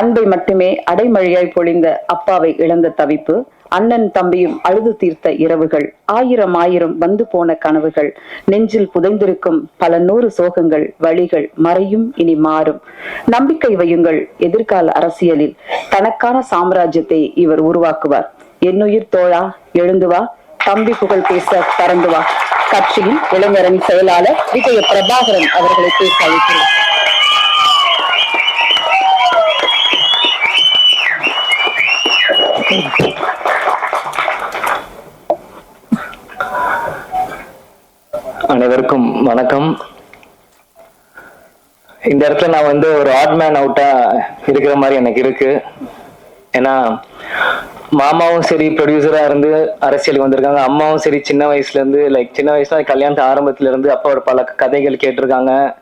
அன்பை மட்டுமே அடைமழையாய் பொழிந்த அப்பாவை இழந்த தவிப்பு அண்ணன் தம்பியும் அழுது தீர்த்த இரவுகள் ஆயிரம் ஆயிரம் வந்து போன கனவுகள் நெஞ்சில் புதைந்திருக்கும் பல நூறு சோகங்கள் வழிகள் மறையும் இனி மாறும். நம்பிக்கை வையுங்கள் எதிர்கால அரசியலில். தனக்கான சாம்ராஜ்யத்தை இவர் உருவாக்குவார். என்னுயிர் தோழா எழுந்து வா. தம்பி புகழ் பேச பறந்து வா. கட்சியின் இளைஞரணி செயலாளர் விஜய பிரபாகரன் அவர்களை பேச அழைக்கிறார் அனைவருக்கும் வணக்கம். இந்த இடத்துல நான் வந்து ஒரு ஆட் மேன் அவுட்டா இருக்கிற மாதிரி எனக்கு இருக்கு. ஏன்னா மாமாவும் சரி ப்ரொடியூசரா இருந்து அரசியலுக்கு வந்திருக்காங்க. அம்மாவும் சரி சின்ன வயசுல இருந்து லைக் சின்ன வயசுல கல்யாணத்து ஆரம்பத்துல இருந்து அப்பாவோட பல கதைகள் கேட்டிருக்காங்க.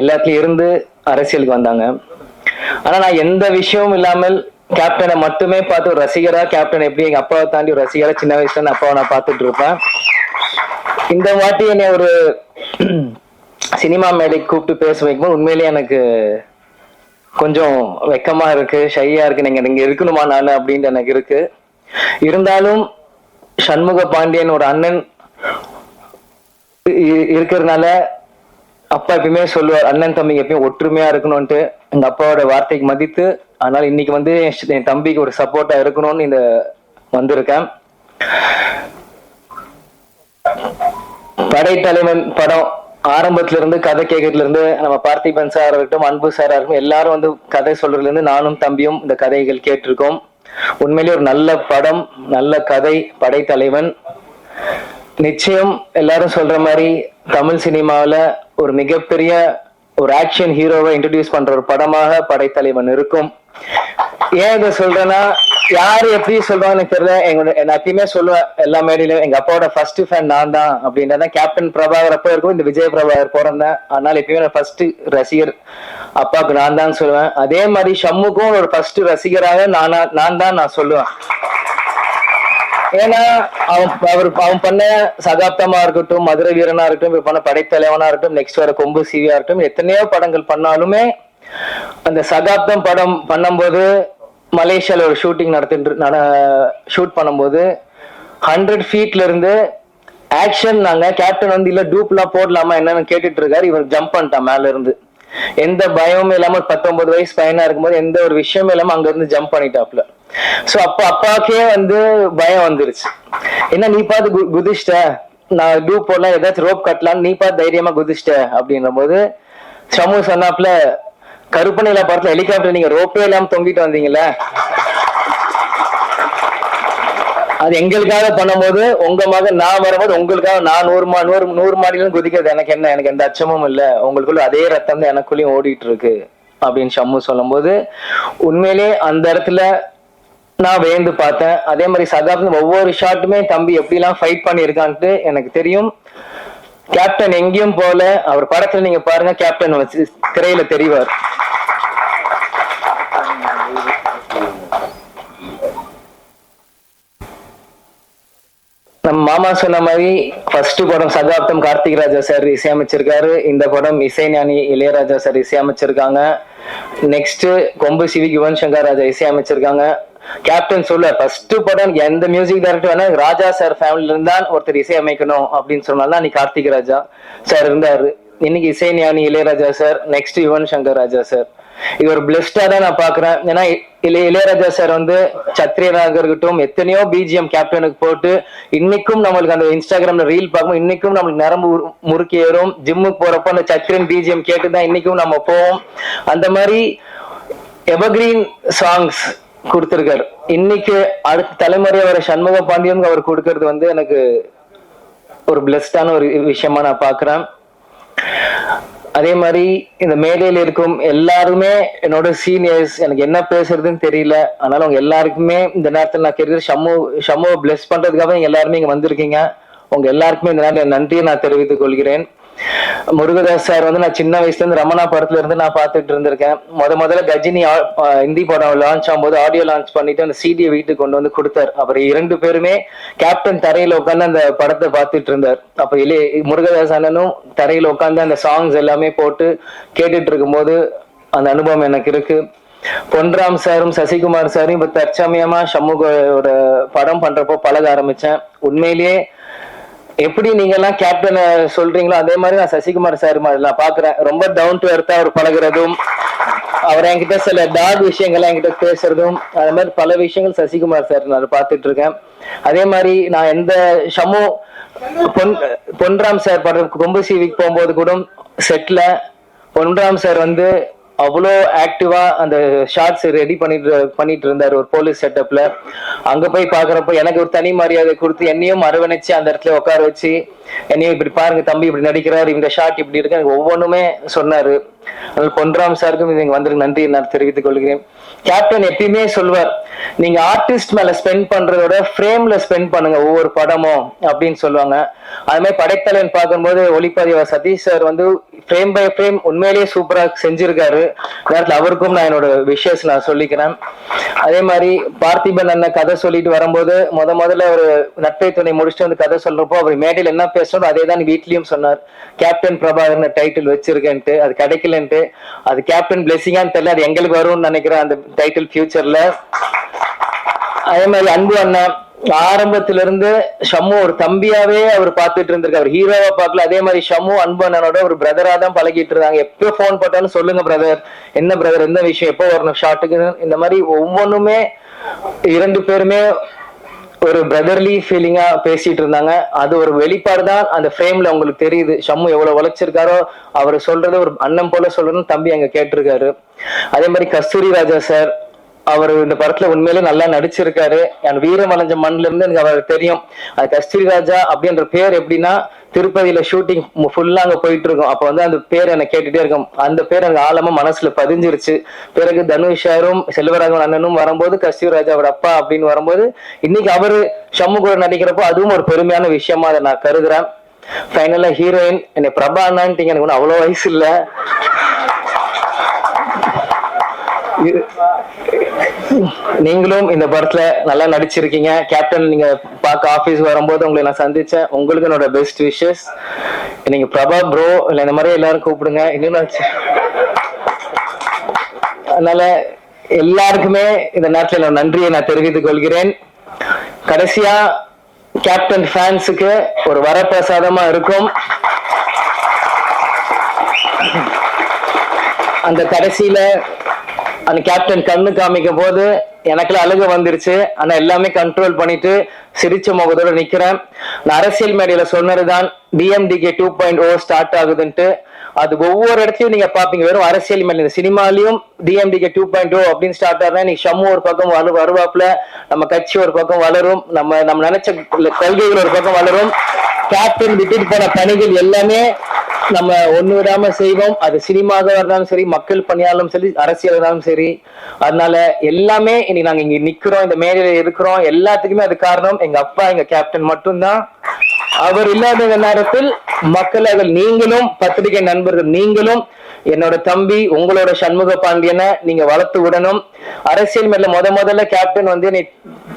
எல்லாத்துலயும் இருந்து அரசியலுக்கு வந்தாங்க. ஆனா நான் எந்த விஷயமும் இல்லாமல் கேப்டனை மட்டுமே பார்த்து ஒரு ரசிகரா கேப்டன் எப்படி எங்க அப்பாவை தாண்டி ஒரு ரசிகரா சின்ன வயசுல அப்பாவை நான் பார்த்துட்டு இருப்பேன். இந்த வாட்டி என்னை ஒரு சினிமா மேடைக்கு கூப்பிட்டு பேச வைக்கும்போது உண்மையிலேயே எனக்கு கொஞ்சம் வெக்கமா இருக்கு ஷையா இருக்கு. நீங்க நீங்க இருக்கணுமா நான் அப்படின்ட்டு எனக்கு இருக்கு. இருந்தாலும் சண்முக பாண்டியன் ஒரு அண்ணன் இ- இருக்கிறதுனால அப்பா எப்பயுமே சொல்லுவார் அண்ணன் தம்பிங்க எப்பயும் ஒற்றுமையா இருக்கணும்ட்டு எங்க அப்பாவோட வார்த்தைக்கு மதித்து அதனால இன்னைக்கு வந்து என் என் தம்பிக்கு ஒரு சப்போர்ட்டா இருக்கணும்னு இந்த வந்திருக்கேன். படைத்தலைவன் படம் ஆரம்பத்துல இருந்து கதை கேட்கறதுல இருந்து நம்ம பார்த்திபன் சார் இருக்கட்டும் அன்பு சாரா இருக்கட்டும் எல்லாரும் வந்து கதை சொல்றதுல இருந்து நானும் தம்பியும் இந்த கதைகள் கேட்டிருக்கோம். உண்மையிலேயே ஒரு நல்ல படம் நல்ல கதை படைத்தலைவன். நிச்சயம் எல்லாரும் சொல்ற மாதிரி தமிழ் சினிமாவில் ஒரு மிகப்பெரிய ஒரு ஆக்ஷன் ஹீரோவை இன்ட்ரடியூஸ் பண்ற ஒரு படமாக படைத்தலைவன் இருக்கும். ஏன் இதை சொல்றேன்னா யாரு எப்படி சொல்றாங்கன்னு தெரியல. எங்களோட நான் எப்பயுமே சொல்லுவேன் எல்லா மேடையிலும் எங்க அப்பாவோட ஃபர்ஸ்ட் ஃபேன் நான் தான் அப்படின்றத கேப்டன் பிரபாகர் அப்போ இருக்கும். இந்த விஜய் பிரபாகர் பிறந்தேன். அதனால எப்பயுமே நான் ஃபர்ஸ்ட் ரசிகர் அப்பாவுக்கு நான் தான் சொல்லுவேன். அதே மாதிரி ஷம்முக்கும் ஒரு ஃபர்ஸ்ட் ரசிகராக நானா நான் தான் நான் சொல்லுவேன். ஏன்னா அவன் அவர் அவன் பண்ண சகாப்தமா இருக்கட்டும் மதுரை வீரனா இருக்கட்டும் இப்ப பண்ண படைத்தலைவனா இருக்கட்டும் நெக்ஸ்ட் வர கொம்பு சிவியா இருக்கட்டும் எத்தனையோ படங்கள் பண்ணாலுமே அந்த சகாப்தம் படம் பண்ணும்போது மலேசியால ஒரு ஷூட்டிங் நடத்திட்டு ஷூட் பண்ணும்போது ஹண்ட்ரட் ஃபீட்ல இருந்து ஆக்ஷன் நாங்க கேப்டன் வந்து இல்ல டூப்லாம் போடலாமா என்னன்னு கேட்டுட்டு இருக்காரு இவர் ஜம்ப் பண்ணிட்டான் மேல இருந்து எந்த பயமும் இல்லாம பத்தொன்பது வயசு பையனா இருக்கும்போது எந்த ஒரு விஷயமும் இல்லாம அங்க இருந்து ஜம்ப் பண்ணிட்டாப்ல சோ அப்ப அப்பாக்கே வந்து பயம் வந்துருச்சு. என்ன நீ பார்த்து கு- குதிச்சிட்ட நான் டூ போடலாம் ஏதாச்சும் ரோப் கட்டலாம்னு நீ பார்த்து தைரியமா குதிச்சிட்ட அப்படின்ற போது சமூக சொன்னாப்ல கருப்பனையில படத்துல ஹெலிகாப்டர் நீங்க ரோப்பே இல்லாம தொங்கிட்டு வந்தீங்கல்ல? அது எங்களுக்காக பண்ணும்போது உங்க மகன் நான் வரும்போது உங்களுக்காக நான் நூறு மா நூறு நூறு மாடியில குதிக்கிறது எனக்கு என்ன? எனக்கு எந்த அச்சமும் இல்லை. உங்களுக்குள்ள அதே ரத்தம் தான் எனக்குள்ளேயும் ஓடிட்டு இருக்கு. அப்படின்னு ஷம்மு சொல்லும்போது உண்மையிலே அந்த இடத்துல நான் வேந்து பார்த்தேன். அதே மாதிரி சதாப்தன் ஒவ்வொரு ஷாட்டுமே தம்பி எப்படிலாம் ஃபைட் பண்ணியிருக்கான்ட்டு எனக்கு தெரியும். கேப்டன் எங்கேயும் போல அவர் படத்துல நீங்க பாருங்க கேப்டன் வச்சு திரையில தெரிவார். நம்ம மாமா சொன்ன மாதிரி ஃபர்ஸ்ட் படம் சதாப்தம் கார்த்திக் ராஜா சார் இசையமைச்சிருக்காரு. இந்த படம் இசைஞானி இளையராஜா சார் இசையமைச்சிருக்காங்க. நெக்ஸ்ட் கொம்பு சிவி யுவன் சங்கர் ராஜா இசையமைச்சிருக்காங்க. கேப்டன் சொல்ல ஃபர்ஸ்ட் படம் எந்த மியூசிக் டைரக்டர் வேணா ராஜா சார் ஃபேமிலில இருந்தால் ஒருத்தர் இசையமைக்கணும் அப்படின்னு சொன்னால்தான் அன்னைக்கு கார்த்திக் ராஜா சார் இருந்தாரு. இன்னைக்கு Isaignani Ilaiyaraaja sir next Yuvan Shankar Raja sir இது ஒரு பிளெஸ்டா தான் நான் பாக்குறேன். ஏன்னா இளைய இளையராஜா சார் வந்து சத்ரியராக இருக்கட்டும் எத்தனையோ பிஜிஎம் கேப்டனுக்கு போட்டு இன்னைக்கும் நம்மளுக்கு அந்த இன்ஸ்டாகிராம்ல ரீல் பார்க்கும் இன்னைக்கும் நம்மளுக்கு நரம்பு முறுக்கி ஏறும். ஜிம்முக்கு போறப்போ அந்த சத்ரியன் பிஜிஎம் கேட்டு தான் இன்னைக்கும் நம்ம போவோம். அந்த மாதிரி எவர்கிரீன் சாங்ஸ் கொடுத்திருக்காரு. இன்னைக்கு அடுத்த தலைமுறை வர சண்முக பாண்டியனுக்கு அவர் கொடுக்கறது வந்து எனக்கு ஒரு பிளஸ்டான ஒரு விஷயமா நான் பாக்குறேன் அதே மாதிரி இந்த மேடையில இருக்கும் எல்லாருமே என்னோட சீனியர்ஸ் எனக்கு என்ன பேசுறதுன்னு தெரியல. அதனால அவங்க எல்லாருக்குமே இந்த நேரத்தில் நான் கேட்கிறது ஷம்மு ஷம்முவை பிளஸ் பண்றதுக்காக நீங்க எல்லாருமே இங்க வந்திருக்கீங்க. உங்க எல்லாருக்குமே இந்த நேரத்தில் நன்றியை நான் தெரிவித்துக் கொள்கிறேன். முருகதாஸ் சார் வந்து நான் சின்ன வயசுல இருந்து ரமணா படத்துல இருந்து நான் பார்த்துட்டு இருந்திருக்கேன். முத முதல்ல கஜினி ஹிந்தி படம் லான்ச் ஆகும்போது ஆடியோ லான்ச் பண்ணிட்டு அந்த சீடியை வீட்டுக்கு கொண்டு வந்து கொடுத்தார். அப்புறம் இரண்டு பேருமே கேப்டன் தரையில உட்காந்து அந்த படத்தை பார்த்துட்டு இருந்தார். அப்ப இளைய முருகதாஸ் அண்ணனும் தரையில உட்காந்து அந்த சாங்ஸ் எல்லாமே போட்டு கேட்டுட்டு இருக்கும்போது அந்த அனுபவம் எனக்கு இருக்கு. பொன்ராம் சாரும் சசிகுமார் சாரும் இப்ப தற்சமயமா சமூகோட படம் பண்றப்போ பழக ஆரம்பிச்சேன். உண்மையிலேயே எப்படி நீங்க எல்லாம் கேப்டனை சொல்றீங்களோ அதே மாதிரி நான் சசிகுமார் சார் மாதிரி நான் பாக்குறேன் ரொம்ப டவுன் டு எர்த்தா அவர் பழகுறதும் அவர் என்கிட்ட சில டாக் விஷயங்கள் என்கிட்ட பேசுறதும் அது மாதிரி பல விஷயங்கள் சசிகுமார் சார் நான் பார்த்துட்டு இருக்கேன். அதே மாதிரி நான் எந்த ஷமு பொன் பொன்ராம் சார் படம் கொம்பு சீவிக்கு போகும்போது கூட செட்ல பொன்ராம் சார் வந்து அவ்வளோ ஆக்டிவா அந்த ஷார்ட்ஸ் ரெடி பண்ணிட்டு பண்ணிட்டு இருந்தாரு ஒரு போலீஸ் செட்டப்ல அங்க போய் பாக்குறப்ப எனக்கு ஒரு தனி மரியாதை கொடுத்து என்னையும் அரவணைச்சு அந்த இடத்துல உட்கார வச்சு என்னையும் இப்படி பாருங்க தம்பி இப்படி நடிக்கிறாரு இந்த ஷார்ட் இப்படி இருக்கு எனக்கு ஒவ்வொன்றுமே சொன்னாரு. பொன்ராம் சாருக்கும் நீங்க வந்திருக்கு. நன்றி நான் தெரிவித்துக் கொள்கிறேன். கேப்டன் எப்பயுமே சொல்வார் நீங்க ஆர்டிஸ்ட் மேல ஸ்பெண்ட் பண்றதோட ஃப்ரேம்ல ஸ்பெண்ட் பண்ணுங்க ஒவ்வொரு படமும் அப்படின்னு சொல்லுவாங்க. அது மாதிரி படைத்தலைன்னு பார்க்கும்போது ஒளிப்பதிவா சதீஷ் சார் வந்து ஃப்ரேம் பை ஃப்ரேம் உண்மையிலேயே சூப்பரா செஞ்சிருக்காரு. நேரத்தில் அவருக்கும் நான் என்னோட விஷஸ் நான் சொல்லிக்கிறேன். அதே மாதிரி பார்த்திபன் அண்ணன் கதை சொல்லிட்டு வரும்போது முத முதல்ல ஒரு நட்பை துணை முடிச்சுட்டு வந்து கதை சொல்றப்போ அவர் மேடையில் என்ன பேசணும் அதே தான் வீட்லயும் சொன்னார். கேப்டன் பிரபாகர்னு டைட்டில் வச்சிருக்கேன்ட்டு அது எக்ஸலண்ட் அது கேப்டன் பிளெஸிங்கான்னு தெரியல அது எங்களுக்கு வரும்னு நினைக்கிறேன் அந்த டைட்டில் ஃபியூச்சர்ல அதே மாதிரி அன்பு அண்ணன் ஆரம்பத்துல இருந்து ஷம்மு ஒரு தம்பியாவே அவர் பார்த்துட்டு இருந்திருக்காரு. ஹீரோவா பார்க்கல. அதே மாதிரி ஷம்மு அன்பு அண்ணனோட ஒரு பிரதரா தான் பழகிட்டு இருந்தாங்க. எப்போ போன் போட்டாலும் சொல்லுங்க பிரதர் என்ன பிரதர் என்ன விஷயம்? எப்போ வரணும்? ஷார்ட்டுக்கு இந்த மாதிரி ஒவ்வொன்றுமே இரண்டு பேருமே ஒரு பிரதர்லி ஃபீலிங்கா பேசிட்டு இருந்தாங்க. அது ஒரு வெளிப்பாடு தான். அந்த ஃப்ரேம்ல உங்களுக்கு தெரியுது. ஷம்மு எவ்வளவு உழைச்சிருக்காரோ அவர் சொல்றது ஒரு அண்ணன் போல சொல்றதுன்னு தம்பி அங்க கேட்டிருக்காரு. அதே மாதிரி கஸ்தூரி ராஜா சார் அவர் இந்த படத்துல உண்மையிலே நல்லா நடிச்சிருக்காரு. என் வீரமலைஞ்ச மண்ல இருந்து எனக்கு அவர் தெரியும். அது கஸ்தூரி ராஜா அப்படின்ற பேர் எப்படின்னா திருப்பதியில ஷூட்டிங் ஃபுல்லா அங்க போயிட்டு இருக்கும் அப்ப வந்து அந்த பேர் எனக்கு கேட்டுட்டே இருக்கும். அந்த பேர் எனக்கு ஆழமா மனசுல பதிஞ்சிருச்சு. பிறகு தனுஷாரும் செல்வராகவன் அண்ணனும் வரும்போது கஸ்தூரி ராஜாவோட அப்பா அப்படின்னு வரும்போது இன்னைக்கு அவரு ஷம்மு கூட நடிக்கிறப்போ அதுவும் ஒரு பெருமையான விஷயமா அதை நான் கருதுறேன். ஃபைனலா ஹீரோயின் என்னை பிரபா அண்ணான்ட்டீங்க. எனக்கு ஒன்றும் அவ்வளோ வயசு இல்லை. நீங்களும் இந்த படத்துல நல்லா நடிச்சிருக்கீங்க. கேப்டன் நீங்க பார்க்க ஆபீஸ் வரும்போது உங்களை நான் சந்திச்சேன். உங்களுக்கு என்னோட பெஸ்ட் விஷஸ் நீங்க பிரபா ப்ரோ இல்ல இந்த மாதிரி எல்லாரும் கூப்பிடுங்க. இன்னும் அதனால எல்லாருக்குமே இந்த நேரத்துல நன்றியை நான் தெரிவித்துக் கொள்கிறேன். கடைசியா கேப்டன் ஃபேன்ஸுக்கு ஒரு வரப்பிரசாதமா இருக்கும். அந்த கடைசியில அந்த கேப்டன் கண்ணு காமிக்கும் போது எனக்குலாம் அழுக வந்துருச்சு. ஆனா எல்லாமே கண்ட்ரோல் பண்ணிட்டு சிரிச்ச முகத்தோட நிக்கிறேன். நான் அரசியல் மேடையில சொன்னதுதான் DMDK two point O start ஆகுதுன்ட்டு. அது ஒவ்வொரு இடத்துலயும் நீங்க பாப்பீங்க. வெறும் அரசியல் மேல இந்த சினிமாலையும் DMDK two point O oh அப்படின்னு ஸ்டார்ட் ஆகுதுன்னா நீ ஷம்மு ஒரு பக்கம் வலு வருவாப்புல நம்ம கட்சி ஒரு பக்கம் வளரும் நம்ம நம்ம நினைச்ச கொள்கைகள் ஒரு பக்கம் வளரும். கேப்டன் விட்டுட்டு போன பணிகள் எல்லாமே நம்ம ஒண்ணு விடாம செய்வோம். அது சினிமாக இருந்தாலும் சரி மக்கள் பணியாலும் சரி அரசியல் இருந்தாலும் சரி. அதனால எல்லாமே இன்னைக்கு நாங்க இங்க நிக்கிறோம். இந்த மேடையில இருக்கிறோம். எல்லாத்துக்குமே அது காரணம். எங்க அப்பா எங்க கேப்டன் மட்டும்தான். அவர் இல்லாத நேரத்தில் மக்கள் நீங்களும் பத்திரிகை நண்பர்கள் நீங்களும் என்னோட தம்பி உங்களோட சண்முக பாண்டியனை நீங்க வளர்த்து விடணும். அரசியல் மேல முத முதல்ல கேப்டன் வந்து என்னை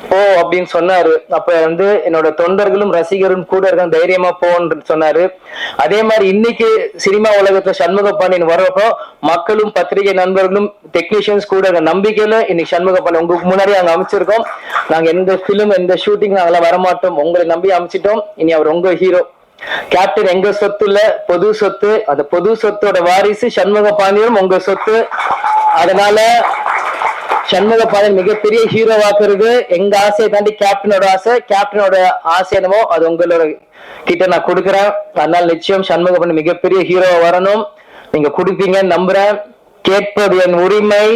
போ அப்படின்னு சொன்னாரு. அப்ப வந்து என்னோட தொண்டர்களும் ரசிகரும் கூட இருக்க தைரியமா போன்னு சொன்னாரு. அதே மாதிரி இன்னைக்கு சினிமா உலகத்துல சண்முக பாண்டியன் வர்றப்போ மக்களும் பத்திரிகை நண்பர்களும் டெக்னீஷியன்ஸ் கூட இருக்க நம்பிக்கையில இன்னைக்கு சண்முக பாண்டியன் உங்களுக்கு முன்னாடி நாங்க அமைச்சிருக்கோம். நாங்க எந்த பிலிம் எந்த ஷூட்டிங் நாங்களாம் வரமாட்டோம். உங்களை நம்பி அமைச்சிட்டோம். இனி அவர் உங்க ஹீரோ கேப்டன் எங்க சொத்து இல்ல? பொது சொத்து. அந்த பொது சொத்தோட வாரிசு சண்முக பாண்டியனும் உங்க சொத்து. அதனால சண்முக பாண்டியன் மிகப்பெரிய ஹீரோவாக்குறது எங்க ஆசையை தாண்டி கேப்டனோட ஆசை கேப்டனோட ஆசை என்னமோ அது உங்களோட கிட்ட நான் கொடுக்குறேன். அதனால நிச்சயம் சண்முக பாண்டியன் மிகப்பெரிய ஹீரோவா வரணும். நீங்க கொடுப்பீங்கன்னு நம்புறேன். கேட்பது என் உரிமை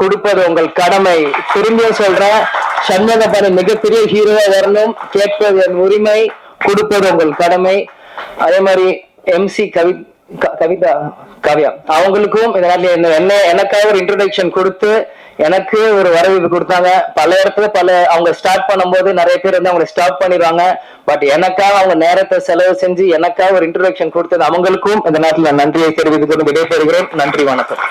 கொடுப்பது உங்கள் கடமை. திரும்பியும் சொல்றேன் சண்முக பாண்டியன் மிகப்பெரிய ஹீரோவா வரணும். கேட்பது என் உரிமை கொடுப்பது உங்கள் கடமை. அதே மாதிரி எம்சி கவி கவிதா காவியா. அவங்களுக்கும் இந்த என்ன எனக்காக ஒரு இன்ட்ரடக்ஷன் கொடுத்து எனக்கு ஒரு வரவேற்பு கொடுத்தாங்க. பல இடத்துல பல அவங்க ஸ்டார்ட் பண்ணும்போது நிறைய பேர் வந்து அவங்களை ஸ்டாப் பண்ணிடுவாங்க. பட் எனக்காக அவங்க நேரத்தை செலவு செஞ்சு எனக்காக ஒரு இன்ட்ரடக்ஷன் கொடுத்தது அவங்களுக்கும். இந்த நேரத்தில் நன்றியை தெரிவித்துக் கொண்டு விடைபெறுகிறேன். நன்றி வணக்கம்.